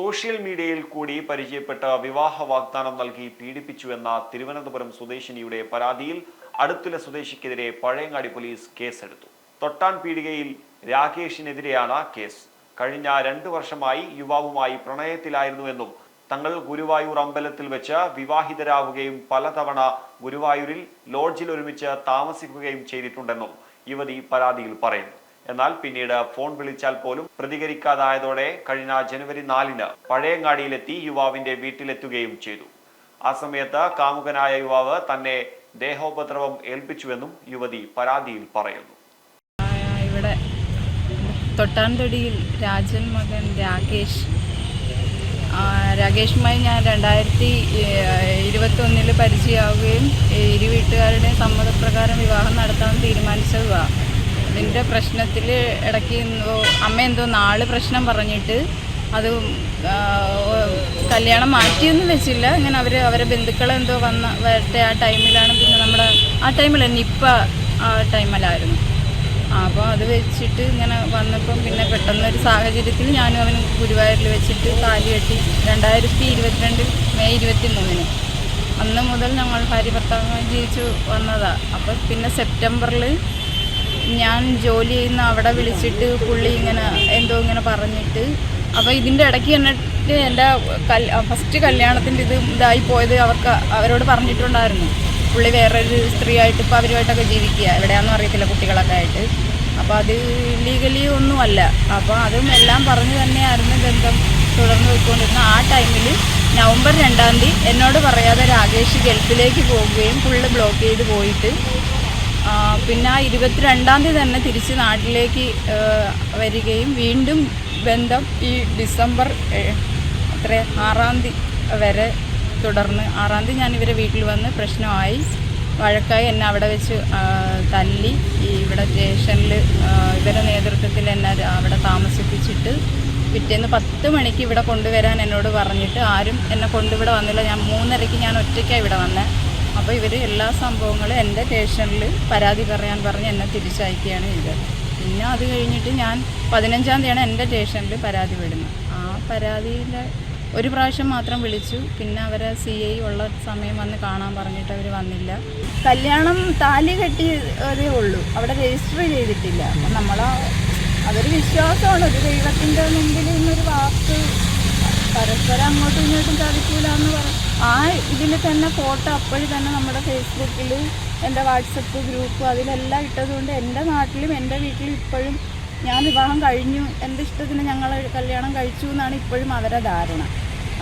Social മീഡിയയിൽ കൂടി പരിചയപ്പെട്ട വിവാഹ വാഗ്ദാനം നൽകി പീഡിപ്പിച്ചുവെന്ന തിരുവനന്തപുരം സ്വദേശിനിയുടെ പരാതിയിൽ അടുത്തുള്ള സ്വദേശിക്കെതിരെ പഴയങ്ങാടി പോലീസ് കേസെടുത്തു. തൊട്ടാൻ പീടികയിൽ രാകേഷിനെതിരെയാണ് കേസ്. കഴിഞ്ഞ രണ്ടു വർഷമായി യുവാവുമായി പ്രണയത്തിലായിരുന്നുവെന്നും തങ്ങൾ ഗുരുവായൂർ അമ്പലത്തിൽ വെച്ച് വിവാഹിതരാവുകയും പലതവണ ഗുരുവായൂരിൽ ലോഡ്ജിൽ ഒരുമിച്ച് താമസിക്കുകയും ചെയ്തിട്ടുണ്ടെന്നും യുവതി പരാതിയിൽ പറയുന്നു. എന്നാൽ പിന്നീട് ഫോൺ വിളിച്ചാൽ പോലും പ്രതികരിക്കാതായതോടെ കഴിഞ്ഞ ജനുവരി നാലിന് പഴയങ്ങാടിയിലെത്തി യുവാവിന്റെ വീട്ടിലെത്തുകയും ചെയ്തു. ആ സമയത്ത് കാമുകനായ യുവാവ് തന്നെ ദേഹോപദ്രവം ഏൽപ്പിച്ചുവെന്നും യുവതി പരാതിയിൽ പറയുന്നു. ഇവിടെ തൊട്ടാൻതൊടിയിൽ രാജൻ മകൻ രാകേഷ്. രാകേഷുമായി ഞാൻ രണ്ടായിരത്തി ഇരുപത്തൊന്നിൽ പരിചയമാവുകയും ഇരു വീട്ടുകാരുടെ സമ്മതപ്രകാരം വിവാഹം നടത്താൻ അതിന്റെ പ്രശ്നത്തിൽ ഇടയ്ക്ക് അമ്മ എന്തോ നാല് പ്രശ്നം പറഞ്ഞിട്ട് അത് കല്യാണം മാറ്റിയൊന്നും വെച്ചില്ല. ഇങ്ങനെ അവർ അവരെ ബന്ധുക്കളെന്തോ വന്ന വരട്ടെ ആ ടൈമിലാണ് പിന്നെ നമ്മുടെ ആ ടൈമിൽ നിപ്പ ആ ടൈമിലായിരുന്നു. അപ്പോൾ അത് വെച്ചിട്ട് ഇങ്ങനെ വന്നപ്പം പിന്നെ പെട്ടെന്നൊരു സാഹചര്യത്തിൽ ഞാനും അവനും ഗുരുവായൂരിൽ വെച്ചിട്ട് താലി കെട്ടി രണ്ടായിരത്തി ഇരുപത്തിരണ്ട് മെയ് ഇരുപത്തി മൂന്നിന് അന്ന് മുതൽ ഞങ്ങൾ ഭാര്യ ഭർത്താവുമായി ജീവിച്ചു വന്നതാണ് അപ്പം പിന്നെ സെപ്റ്റംബറിൽ ഞാൻ ജോലി ചെയ്യുന്ന അവിടെ വിളിച്ചിട്ട് പുള്ളി ഇങ്ങനെ എന്തോ ഇങ്ങനെ പറഞ്ഞിട്ട്. അപ്പോൾ ഇതിന്റെ ഇടയ്ക്ക് എന്നിട്ട് എന്റെ ഫസ്റ്റ് കല്യാണത്തിന്റെ ഇത് ഇതായി പോയത് അവർക്ക് അവരോട് പറഞ്ഞിട്ടുണ്ടായിരുന്നു. പുള്ളി വേറൊരു സ്ത്രീയായിട്ട് ഇപ്പോൾ അവരുമായിട്ടൊക്കെ ജീവിക്കുക. എവിടെയാണെന്നും അറിയത്തില്ല കുട്ടികളൊക്കെ ആയിട്ട്. അപ്പോൾ അത് ലീഗലി ഒന്നുമല്ല അപ്പോൾ അതും എല്ലാം പറഞ്ഞു തന്നെയായിരുന്നു ബന്ധം തുടർന്ന് പോയിക്കൊണ്ടിരുന്നത് ആ ടൈമിൽ നവംബർ രണ്ടാം തീയതി എന്നോട് പറയാതെ രാകേഷ് ഗൾഫിലേക്ക് പോവുകയും ഫുള്ള് ബ്ലോക്ക് ചെയ്ത് പോയിട്ട് പിന്നെ ആ ഇരുപത്തിരണ്ടാം തീയതി തന്നെ തിരിച്ച് നാട്ടിലേക്ക് വരികയും വീണ്ടും ബന്ധം ഈ ഡിസംബർ അത്ര ആറാം തീയതി വരെ തുടർന്ന് ആറാം തീയതി ഞാൻ ഇവരെ വീട്ടിൽ വന്ന് പ്രശ്നമായി. വഴക്കായി എന്നെ അവിടെ വെച്ച് തല്ലി. ഈ ഇവിടെ സ്റ്റേഷനിൽ ഇവരുടെ നേതൃത്വത്തിൽ എന്നെ അവിടെ താമസിപ്പിച്ചിട്ട് പിറ്റേന്ന് പത്ത് മണിക്ക് ഇവിടെ കൊണ്ടുവരാൻ എന്നോട് പറഞ്ഞിട്ട് ആരും എന്നെ കൊണ്ടിവിടെ വന്നില്ല. ഞാൻ മൂന്നരയ്ക്ക് ഞാൻ ഒറ്റയ്ക്കാണ് ഇവിടെ വന്നത് അപ്പോൾ ഇവർ എല്ലാ സംഭവങ്ങളും എന്റെ സ്റ്റേഷനിൽ പരാതി പറയാൻ പറഞ്ഞ് എന്നെ തിരിച്ചയക്കുകയാണ് ചെയ്തത്. പിന്നെ അത് കഴിഞ്ഞിട്ട് ഞാൻ പതിനഞ്ചാം തീയതിയാണ് എന്റെ സ്റ്റേഷനിൽ പരാതി വിടുന്നത്. ആ പരാതിയിൽ ഒരു പ്രാവശ്യം മാത്രം വിളിച്ചു. പിന്നെ അവരെ സി ഐ ഉള്ള സമയം വന്ന് കാണാൻ പറഞ്ഞിട്ട് അവർ വന്നില്ല. കല്യാണം താലി കെട്ടിയതേ ഉള്ളൂ. അവിടെ രജിസ്റ്റർ ചെയ്തിട്ടില്ല. അപ്പം നമ്മളാ അതൊരു വിശ്വാസമാണ്. ഒരു ദൈവത്തിന്റെ മുമ്പിൽ നിന്നൊരു വാക്ക് പരസ്പരം അങ്ങോട്ടും ഇങ്ങോട്ടും പറ ആ ഇതിൽ തന്നെ ഫോട്ടോ അപ്പോഴും തന്നെ നമ്മുടെ ഫേസ്ബുക്കിൽ എന്റെ വാട്സപ്പ് ഗ്രൂപ്പ് അതിലെല്ലാം ഇട്ടതുകൊണ്ട് എന്റെ നാട്ടിലും എന്റെ വീട്ടിലും ഇപ്പോഴും ഞാൻ വിവാഹം കഴിഞ്ഞു. എന്റെ ഇഷ്ടത്തിന് ഞങ്ങൾ കല്യാണം കഴിച്ചു എന്നാണ് ഇപ്പോഴും അവരെ ധാരണ.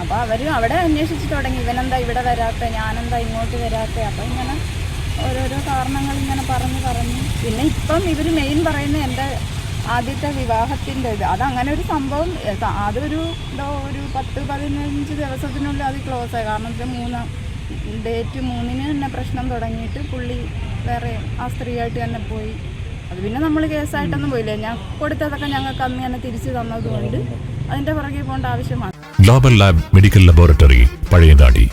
അപ്പോൾ അവർ അവിടെ അന്വേഷിച്ച് തുടങ്ങി. ഇവനെന്താ ഇവിടെ വരാത്ത? ഞാനെന്താ ഇങ്ങോട്ട് വരാത്ത? അപ്പോൾ ഇങ്ങനെ ഓരോരോ കാരണങ്ങൾ ഇങ്ങനെ പറഞ്ഞ് പറഞ്ഞു. പിന്നെ ഇപ്പം ഇവർ മെയിൻ പറയുന്നത് എന്റെ ആദ്യത്തെ വിവാഹത്തിന്റെ ഇത്. അതങ്ങനെ ഒരു സംഭവം അതൊരു എന്തോ ഒരു പത്ത് പതിനഞ്ച് ദിവസത്തിനുള്ളിൽ അത് ക്ലോസ് ആയി. കാരണം വെച്ചാൽ മൂന്നാം ഡേറ്റ് മൂന്നിന് തന്നെ പ്രശ്നം തുടങ്ങിയിട്ട് പുള്ളി വേറെ ആ സ്ത്രീയായിട്ട് തന്നെ പോയി. അത് പിന്നെ നമ്മൾ കേസായിട്ടൊന്നും പോയില്ല. ഞാൻ കൊടുത്തതൊക്കെ ഞങ്ങൾക്ക് അന്ന് തന്നെ തിരിച്ചു തന്നതുകൊണ്ട് അതിന്റെ പുറകെ പോകേണ്ട ആവശ്യമാണ്. Global lab medical laboratory Pazhayangadi